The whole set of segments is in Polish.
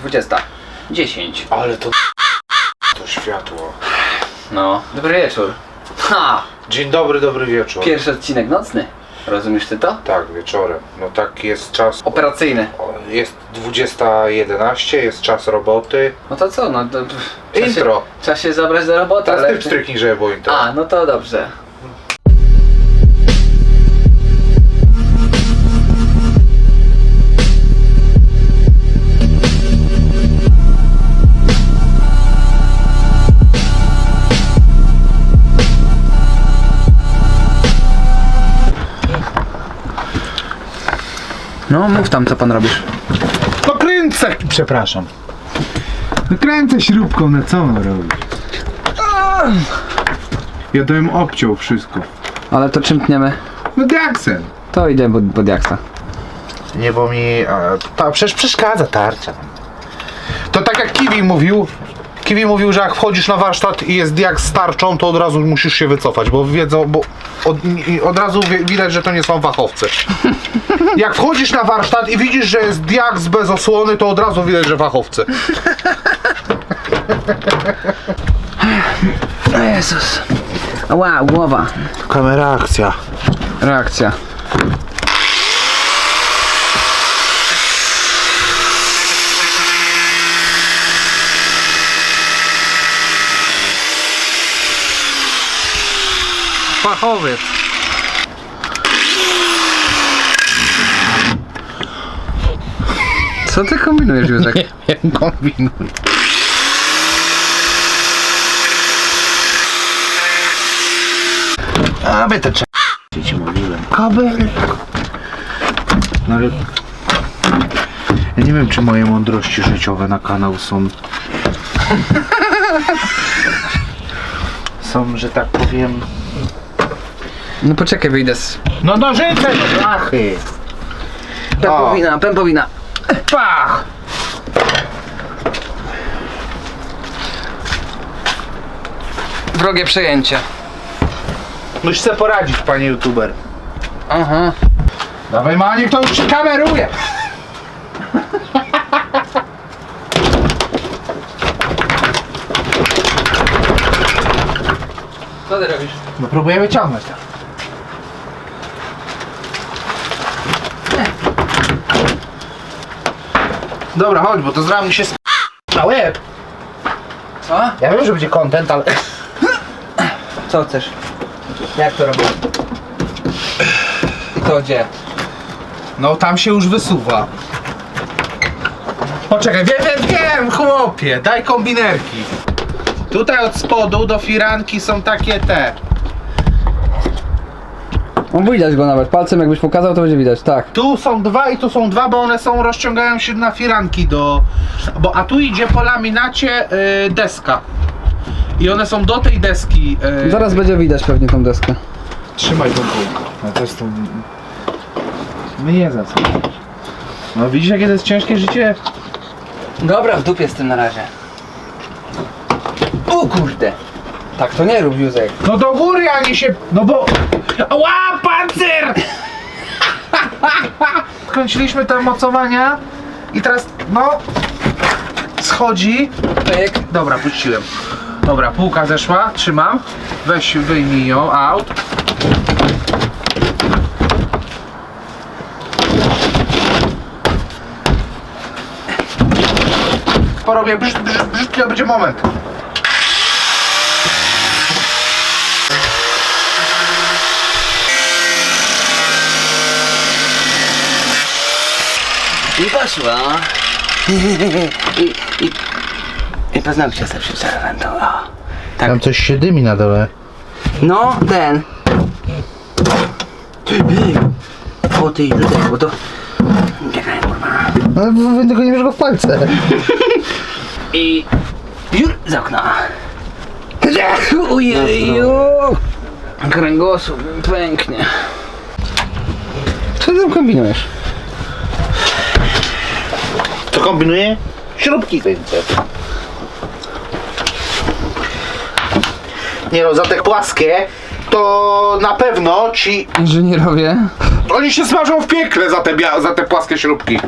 20. 10. Ale to... To światło. No, dobry wieczór. Ha! Dzień dobry, dobry wieczór. Pierwszy odcinek nocny. Rozumiesz ty to? Tak, wieczorem. No tak jest czas. Operacyjny. o, Jest 20.11, jest czas roboty. No to co, no to... Trzeba Intro. Się, trzeba się zabrać do roboty, Teraz ale... ty pstryknij, żeby było intro. A, no to dobrze. No, mów tam, co pan robisz. No kręcę! Przepraszam. No kręcę śrubką, na co mam robić? Ja to bym obciął wszystko. Ale to czym tniemy? No diaksem. To idę pod, pod jaksa. Nie, bo mi... A, ta, przecież przeszkadza tarcza. To tak jak Kiwi mówił. Kiwi mówił, że jak wchodzisz na warsztat i jest diak z tarczą, to od razu musisz się wycofać, bo wiedzą, bo od, i od razu wi- widać, że to nie są fachowcy. Jak wchodzisz na warsztat i widzisz, że jest diak z bez osłony, to od razu widać, że fachowcy. O Jezus. Ła, głowa. Kamera akcja. Reakcja. Fachowiec. Co ty kombinujesz, Józek? Kombinuj. A my to trzeba. Ci mówiłem. Kabel. No ale... Ja nie wiem, czy moje mądrości życiowe na kanał są... są, że tak powiem... No poczekaj, wyjdę z... No nożyce do blachy! Pępowina, pępowina. Pach! Wrogie przejęcie. Musisz sobie poradzić, panie youtuber. Aha. Dawaj Maniek, to już się kameruje! Co ty robisz? No próbuję wyciągnąć to. Dobra, chodź, bo to zaraz mi się sk... na łeb. Co? Ja wiem, że będzie content, ale... Co chcesz? Jak to robisz? I to gdzie? No tam się już wysuwa. Poczekaj, wiem, wiem, wiem, chłopie, daj kombinerki. Tutaj od spodu do firanki są takie te. No widać go nawet, palcem jakbyś pokazał to będzie widać, tak. Tu są dwa i tu są dwa, bo one są, rozciągają się na firanki do... Bo, a tu idzie po laminacie y, deska. I one są do tej deski. y, Zaraz będzie widać pewnie tą deskę. Trzymaj tą kulkę. No to jest to... My nie za co. No widzisz jakie to jest ciężkie życie? Dobra, w dupie z tym na razie. O kurde! Tak to nie rób, Józek. No do góry, a nie się... No bo... Ła, pancer! Kręciliśmy te mocowania i teraz, no... Schodzi. Pyk. Dobra, puściłem. Dobra, półka zeszła, trzymam. Weź, wyjmij ją, out. Porobię brz, brz, brz, to będzie moment. I poszło. I, i, i paznokcie sobie przyczerłem to. O. Tak. coś się dymi na dole. No, ten. O ty, Józek, bo to... Czekaj, kurwa. No, tylko nie bierz go w palce. I... Jur z okna. Ojeju! Kręgosłup pęknie. Co ty tam kombinujesz? Co kombinuję? Śrubki kręcę. Nie no, za te płaskie to na pewno ci... Inżynierowie? Oni się smażą w piekle za te, bia- za te płaskie śrubki.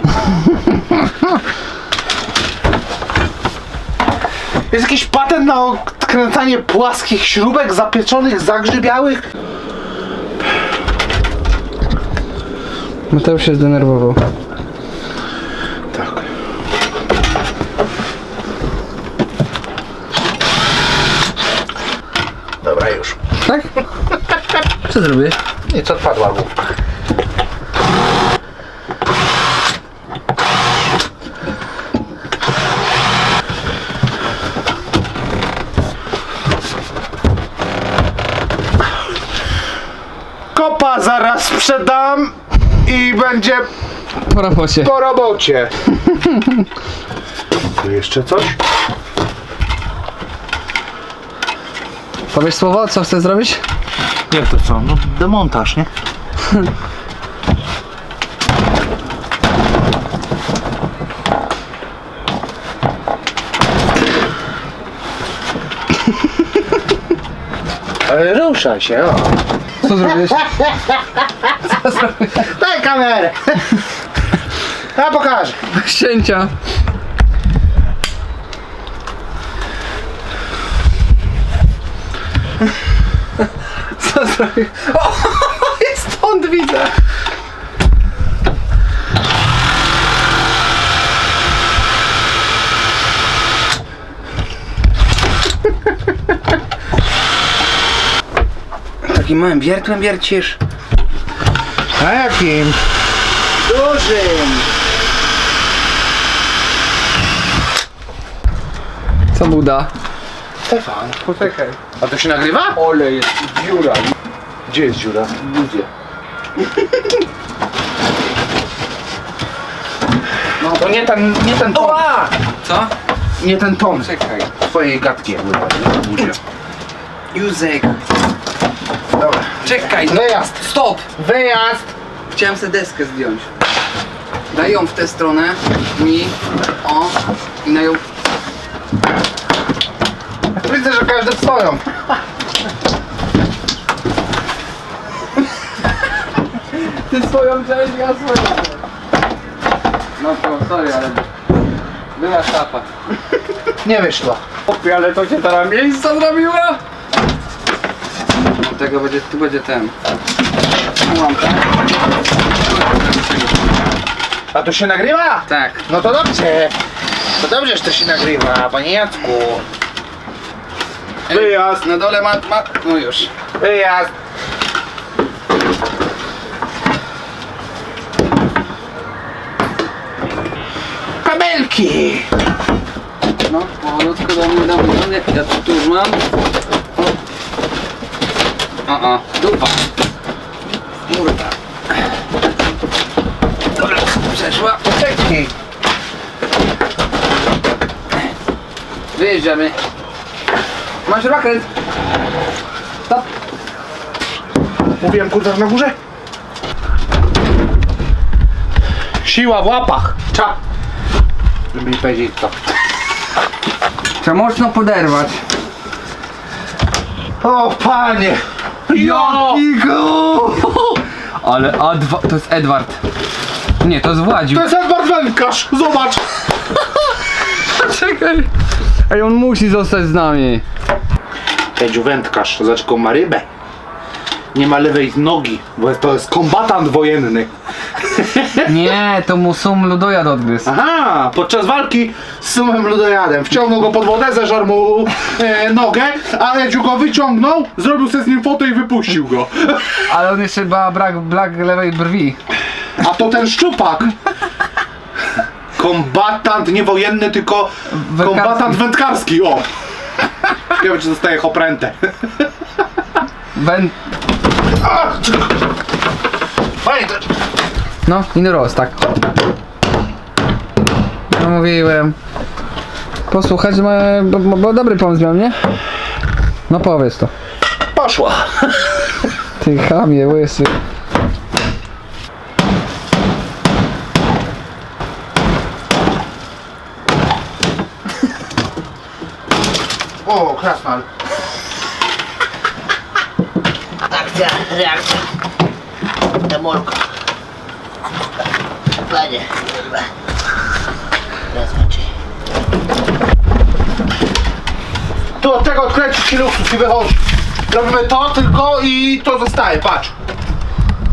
Jest jakiś patent na odkręcanie płaskich śrubek zapieczonych, zagrzybiałych? Mateusz się zdenerwował. Już. Tak? Co zrobię? Nic odpadła główka. Kopa zaraz sprzedam i będzie Po rapocie. po robocie. Tu jeszcze coś? Powiesz słowo, co chcesz zrobić? Jak to co? No demontaż, nie? Ale ruszaj się, o. Co zrobiłeś? Daj kamerę. Ja pokażę. Ścięcia. Co zrobił? O, jest stąd widzę. Takim małym wiertłem wiercisz? A jakim? Dużym. Co Buda? Stefan. Poczekaj. A to się nagrywa? Ole jest dziura. Gdzie jest dziura? Ludzie. To nie ten, nie ten ton. Co? Nie ten ton Czekaj. twojej gadki jakby tak, budzie. Józek. Dobra. Czekaj. Wyjazd. Stop. Wyjazd. Chciałem sobie deskę zdjąć. Daj ją w tę stronę. Mi. O. I na ją. Każdy stoją. Ty swoją część, ja swoją. No to sorry, ale... Była szapa. Nie wyszło. Opie, ale to się teraz miejsca zrobiła? Tego będzie, tu będzie ten. Tak? A to się nagrywa? Tak. No to dobrze. To dobrze, że to się nagrywa, panie Jacku. Wyjazd. Na dole ma, ma... No już. Wyjazd. Kabelki. No, powolutku do mnie, do mnie, do mnie. Ja tu już mam. O, o, dupa. Kurwa. Dobra, przeszła. Czekaj. Wyjeżdżamy. Masz rakiet? Stop. Mówiłem kurwa na górze? Siła w łapach. Cza. Żeby mi powiedzieć co. Trzeba mocno poderwać. O panie. Jaki go! Ale Adwa... To jest Edward. Nie, to jest Władziu. To jest Edward Wędkarz. Zobacz. Czekaj. Ej, on musi zostać z nami. Zobacz, jaką ma rybę. Nie ma lewej nogi, bo to jest kombatant wojenny. Nie, to mu sum ludojad odgryzł. Aha, podczas walki z sumem ludojadem wciągnął go pod wodę, zeżarł mu e, nogę, a Edziu go wyciągnął, zrobił sobie z nim fotę i wypuścił go. Ale on jeszcze ma brak, brak lewej brwi. A to ten szczupak. Kombatant nie wojenny, tylko Wędkarski. kombatant wędkarski, o. Ciekawe, czy zostaje oprętę. Ben... No, i roz, tak. No mówiłem. Posłuchać, bo, bo, bo dobry pomysł miał, nie? No powiedz to. Poszła. Ty chamie, łysy. O, krasnal. Akcja, reakcja. Demolka. Panie, kurwa. Zaskoczy. tu od tego odkręcisz ci luksus i wychodzi. Robimy to tylko i to zostaje, patrz.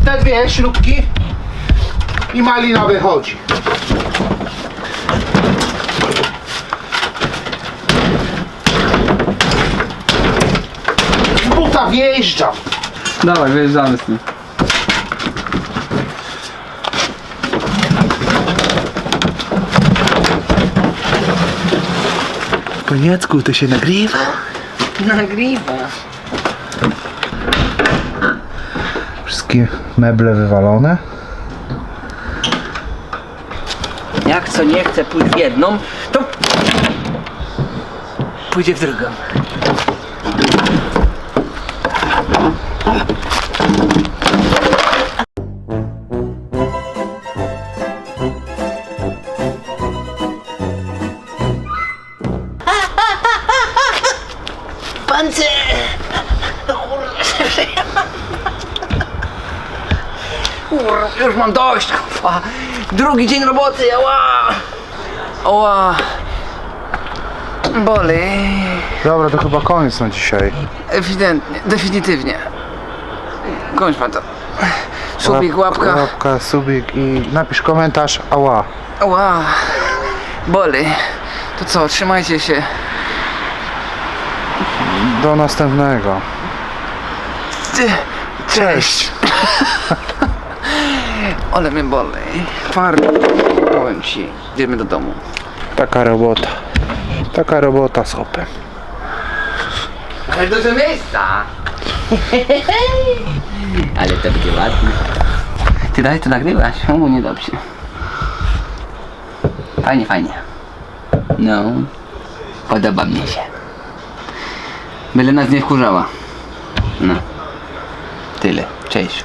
Te dwie śrubki i malina wychodzi. Wjeżdżam. Dawaj, wyjeżdżamy z tym. Koniecku, to się nagrywa? Nagrywa. Wszystkie meble wywalone. Jak co nie chce pójść w jedną, to pójdzie w drugą. Pancer! Kurwa, Już mam dość, kurwa. Drugi dzień roboty, ała! Ała! Boli. Dobra, to chyba koniec na dzisiaj. Ewidentnie, definitywnie. Kończ pan to. Subik, łapka. Łapka, subik i napisz komentarz. Ała. Ała. Boli. To co, trzymajcie się. Do następnego. Cześć. Ale mnie boli. Twardy. Powiem ci. Idziemy do domu. Taka robota. Taka robota z hopem. Ale dużo miejsca. Ale to będzie ładnie. Ty dalej to nagrywasz? O, niedobrze. Fajnie, fajnie. No. Podoba mnie się. Byle nas nie wkurzała. No. Tyle. Cześć.